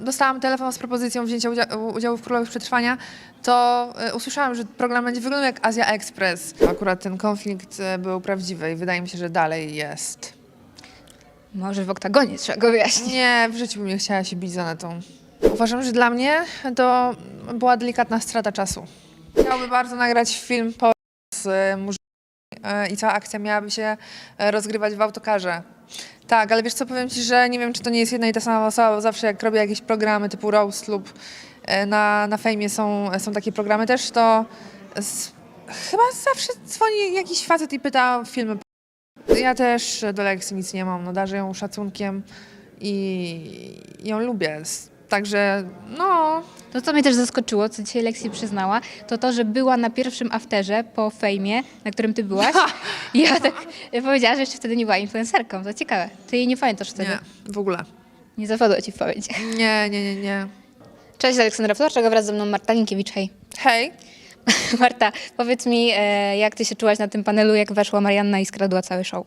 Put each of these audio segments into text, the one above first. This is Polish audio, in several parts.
dostałam telefon z propozycją wzięcia udzia- udziału w Królowych Przetrwania, to e, usłyszałam, że program będzie wyglądał jak Azja Express. Akurat ten konflikt e, był prawdziwy i wydaje mi się, że dalej jest. Może w oktagonie trzeba go wyjaśnić. Nie, w życiu bym nie chciała się bić z Anetą. Uważam, że dla mnie to była delikatna strata czasu. Chciałby bardzo nagrać film po z e, i cała akcja miałaby się e, rozgrywać w autokarze. Tak, ale wiesz co, powiem Ci, że nie wiem, czy to nie jest jedna i ta sama osoba, bo zawsze jak robię jakieś programy typu Roast lub e, na, na fejmie są, są takie programy też, to z, chyba zawsze dzwoni jakiś facet i pyta o filmy. Ja też do Lexi nic nie mam, no darzę ją szacunkiem i ją lubię. Także no, To, co mnie też zaskoczyło, co dzisiaj Lexi przyznała, to to, że była na pierwszym afterze po fejmie, na którym ty byłaś. I ja tak powiedziała, że jeszcze wtedy nie była influencerką. To ciekawe. Ty jej nie pamiętasz wtedy. nie, w ogóle. Nie zapadło ci w pamięć. Nie, nie, nie, nie. Cześć, Aleksandra Ftorczak, wraz ze mną Marta Linkiewicz. Hej. Hej, Marta, powiedz mi, e, jak ty się czułaś na tym panelu, jak weszła Marianna i skradła cały show?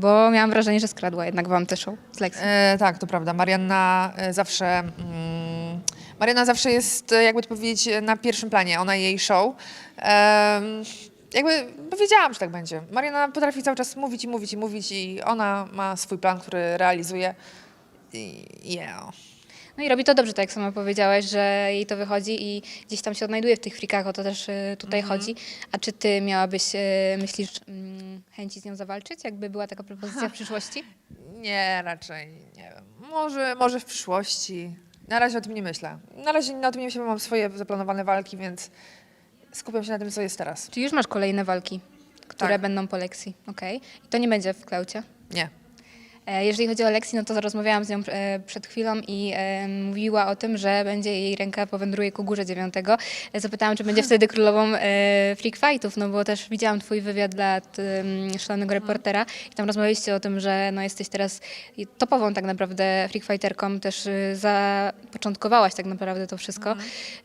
Bo miałam wrażenie, że skradła jednak wam te show z Lexi. e, tak, to prawda. Marianna e, zawsze. Mm, Marianna zawsze jest, e, jakby to powiedzieć, e, na pierwszym planie. Ona i jej show. Em, jakby wiedziałam, że tak będzie. Marianna potrafi cały czas mówić i mówić i mówić, i ona ma swój plan, który realizuje. I yeah. No i robi to dobrze, tak jak sama powiedziałaś, że jej to wychodzi i gdzieś tam się odnajduje w tych frikach, o to też y, tutaj chodzi. A czy ty miałabyś, y, myślisz, mm, chęci z nią zawalczyć, jakby była taka propozycja w przyszłości? Nie, raczej nie wiem. Może, może w przyszłości. Na razie o tym nie myślę. Na razie na tym nie myślę, bo mam swoje zaplanowane walki, więc skupiam się na tym, co jest teraz. Czy już masz kolejne walki, które Tak. będą po Lexi? Okej. I to nie będzie w Klaucie? Nie. E, Jeżeli chodzi o Lexi, no to rozmawiałam z nią e, przed chwilą i e, mówiła o tym, że będzie jej ręka powędruje ku górze dziewiątego. Zapytałam, czy będzie wtedy królową freak fightów, no bo też widziałam twój wywiad dla szalonego reportera i tam rozmawialiście o tym, że no jesteś teraz topową tak naprawdę freak fighterką, też y, zapoczątkowałaś tak naprawdę to wszystko.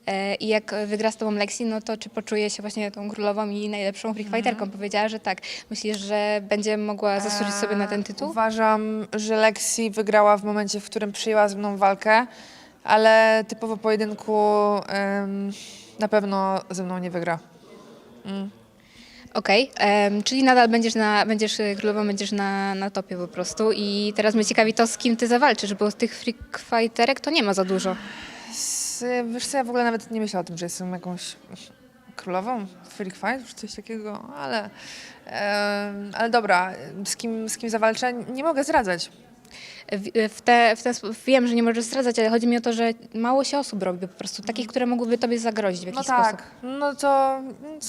E, I jak wygra z tobą Lexi, no to czy poczuje się właśnie tą królową i najlepszą freak fighterką? Powiedziała, że tak. Myślisz, że będzie mogła zasłużyć sobie na ten tytuł? Uważam, że Lexi wygrała w momencie, w którym przyjęła ze mną walkę, ale typowo pojedynku em, na pewno ze mną nie wygra. Okej, em, czyli nadal będziesz, na, będziesz y, królową, będziesz na, na topie po prostu i teraz mnie ciekawi to, z kim ty zawalczysz, bo tych freak fighterek to nie ma za dużo. S- Wiesz co, ja w ogóle nawet nie myślę o tym, że jestem jakąś królową Freak Fight, czy coś takiego, ale, ale dobra, z kim, z kim zawalczę, nie mogę zdradzać. W, w te, w spo- wiem, że nie możesz zdradzać, ale chodzi mi o to, że mało się osób robi po prostu, takich, które mogłyby tobie zagrozić w No jakiś tak, sposób. no to mm,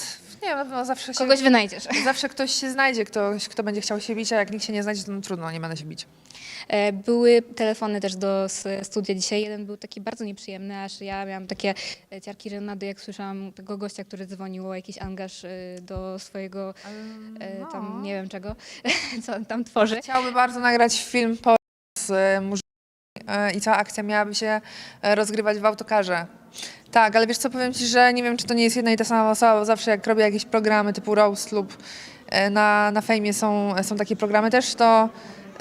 nie wiem, no zawsze się, Kogoś wynajdziesz. zawsze ktoś się znajdzie, ktoś, kto będzie chciał się bić, a jak nikt się nie znajdzie, to no, trudno, nie będę się bić. E, Były telefony też do s- studia dzisiaj. Jeden był taki bardzo nieprzyjemny, aż ja miałam takie e, ciarki żenady, jak słyszałam tego gościa, który dzwonił o jakiś angaż e, do swojego, e, no. tam nie wiem czego, co on tam tworzy. Chciałby bardzo nagrać film po z e, murzynami e, i cała akcja miałaby się e, rozgrywać w autokarze. Tak, ale wiesz co, powiem Ci, że nie wiem, czy to nie jest jedna i ta sama osoba, bo zawsze jak robię jakieś programy typu Roast lub e, na, na fejmie są, są takie programy też, to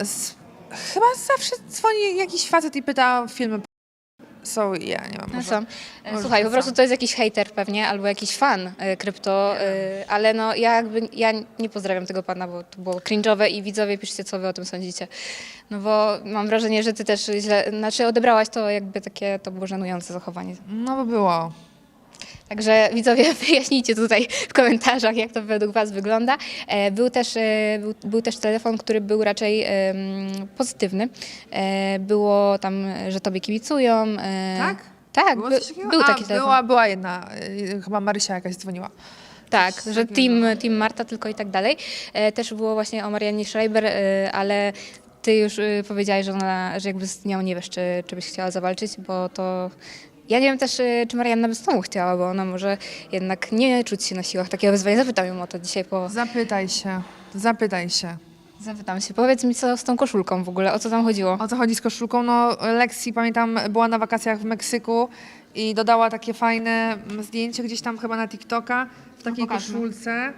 z, chyba zawsze dzwoni jakiś facet i pyta o filmy. So, ja nie mam. No może- są. E, może Słuchaj, po prostu są. to jest jakiś hater pewnie, albo jakiś fan e, krypto, e, ale no ja jakby, ja nie pozdrawiam tego pana, bo to było cringe'owe i widzowie piszcie, co wy o tym sądzicie. No bo mam wrażenie, że ty też źle, znaczy odebrałaś to jakby takie, to było żenujące zachowanie. No bo było. Także widzowie, wyjaśnijcie tutaj w komentarzach, jak to według Was wygląda. E, Był też, e, był, był też telefon, który był raczej pozytywny. E, Było tam, że Tobie kibicują. Tak? Tak, by, był A, taki telefon. była, była jedna, chyba Marysia jakaś dzwoniła. Tak, że team, team Marta tylko i tak dalej. Też było właśnie o Mariannie Schreiber, ale ty już e, powiedziałaś, że, ona, że jakby z nią nie wiesz, czy, czy byś chciała zawalczyć, bo to... Ja nie wiem też, e, czy Marianna by z tobą chciała, bo ona może jednak nie czuć się na siłach takiego wyzwania. Zapytam ją o to dzisiaj po... Zapytaj się, zapytaj się. Zapytam się. Powiedz mi, co z tą koszulką w ogóle, o co tam chodziło? O co chodzi z koszulką? No, Lexi, pamiętam, była na wakacjach w Meksyku i dodała takie fajne mm, zdjęcie gdzieś tam chyba na TikToka w takiej pokażmy. koszulce.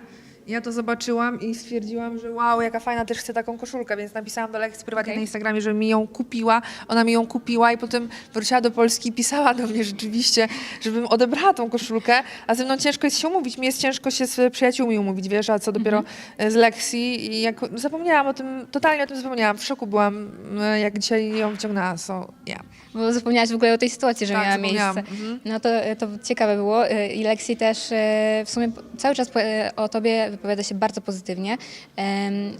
Ja to zobaczyłam i stwierdziłam, że wow, jaka fajna, też chcę taką koszulkę, więc napisałam do Leksy prywatnie Okej. na Instagramie, żeby mi ją kupiła. Ona mi ją kupiła i potem wróciła do Polski i pisała do mnie rzeczywiście, żebym odebrała tą koszulkę, a ze mną ciężko jest się umówić. Mi jest ciężko się z przyjaciółmi umówić, wiesz, a co dopiero Mhm. z Leksji i jak zapomniałam o tym, totalnie o tym zapomniałam. W szoku byłam, e, jak dzisiaj ją wyciągnęła, so yeah. Bo zapomniałaś w ogóle o tej sytuacji, że Tak, miała miejsce. Mhm. No to, to ciekawe było i Lexi też w sumie cały czas o tobie wypowiada się bardzo pozytywnie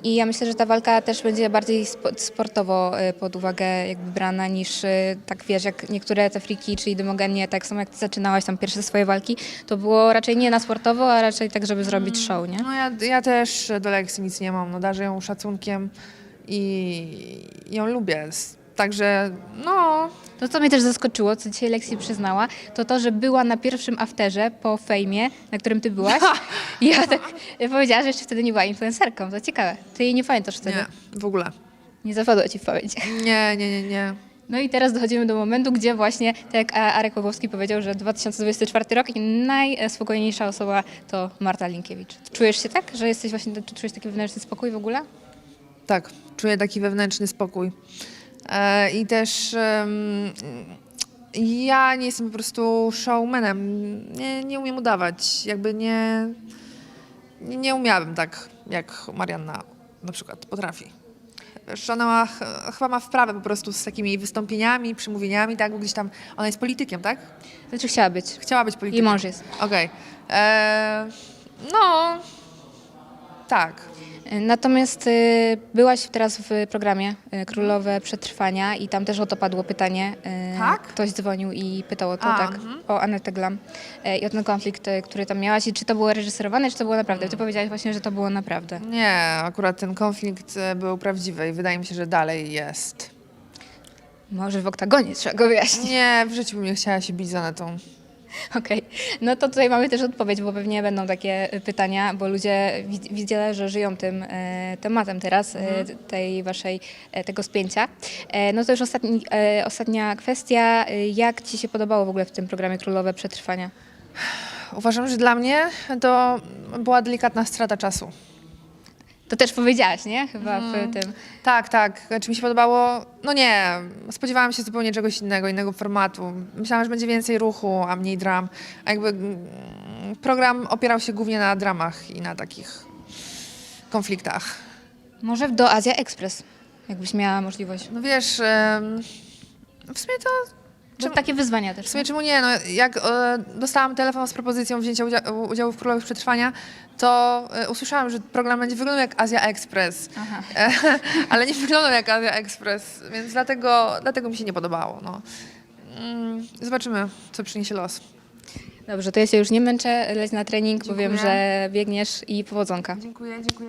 i ja myślę, że ta walka też będzie bardziej spo- sportowo y, pod uwagę jakby brana niż y, tak wiesz, jak niektóre te friki, czyli dymogenie, tak samo jak ty zaczynałaś tam pierwsze swoje walki, to było raczej nie na sportowo, a raczej tak, żeby zrobić show, nie? No ja, ja też do Leksy nic nie mam, no darzę ją szacunkiem i ją lubię. Także no, To, co mnie też zaskoczyło, co dzisiaj Lexi przyznała, to to, że była na pierwszym afterze po fejmie, na którym ty byłaś. Ja tak powiedziała, że jeszcze wtedy nie była influencerką. To ciekawe. Ty jej nie pamiętasz wtedy. nie, w ogóle. Nie zapadło ci w pamięć. Nie, nie, nie, nie. No i teraz dochodzimy do momentu, gdzie właśnie, tak jak A- Arek Pawłowski powiedział, że 2024 rok i najspokojniejsza osoba to Marta Linkiewicz. Czujesz się tak, że jesteś właśnie, czy czujesz taki wewnętrzny spokój w ogóle? Tak, czuję taki wewnętrzny spokój. E, I też ja nie jestem po prostu showmanem. Nie, nie umiem udawać. Jakby nie, nie, umiałabym tak, jak Marianna na przykład potrafi. Wiesz, ona ma, ch- chyba ma wprawę po prostu z takimi wystąpieniami, przemówieniami, tak? Bo gdzieś tam, ona jest politykiem, tak? Znaczy chciała być. Chciała być I politykiem. mąż jest. Okej. E, No, tak. Natomiast y, byłaś teraz w programie y, Królowe Przetrwania i tam też o to padło pytanie. Y, Tak? Ktoś dzwonił i pytał o to, A, tak, mhm. o Anetę Glam y, i o ten konflikt, y, który tam miałaś i czy to było reżyserowane, czy to było naprawdę. Mm. Ty powiedziałaś właśnie, że to było naprawdę. Nie, akurat ten konflikt e, był prawdziwy i wydaje mi się, że dalej jest. Może w oktagonie trzeba go wyjaśnić. Nie, w życiu bym nie chciała się bić z Anetą. Okej, no to tutaj mamy też odpowiedź, bo pewnie będą takie y, pytania, bo ludzie wid- widzę, że żyją tym e, tematem teraz, e, tej waszej, e, tego spięcia. E, no to już ostatni, e, ostatnia kwestia, e, jak ci się podobało w ogóle w tym programie Królowe Przetrwania? Uważam, że dla mnie to była delikatna strata czasu. To też powiedziałaś, nie? Chyba Mhm. w tym. Tak, tak. Czy mi się podobało? No nie. Spodziewałam się zupełnie czegoś innego, innego formatu. Myślałam, że będzie więcej ruchu, a mniej dram. A jakby mm, program opierał się głównie na dramach i na takich konfliktach. Może do Azja Express, jakbyś miała możliwość. No wiesz, em, w sumie to Czy takie wyzwania też. W sumie czemu nie? No, jak e, dostałam telefon z propozycją wzięcia udzia- udziału w Królowych Przetrwania, to e, usłyszałam, że program będzie wyglądał jak Azja Express. E, ale nie wyglądał jak Azja Express, więc dlatego, dlatego mi się nie podobało. No. Mm, zobaczymy, co przyniesie los. Dobrze, to ja się już nie męczę, leć na trening, bo wiem, Dziękuję. że biegniesz i powodzonka. Dziękuję, dziękuję.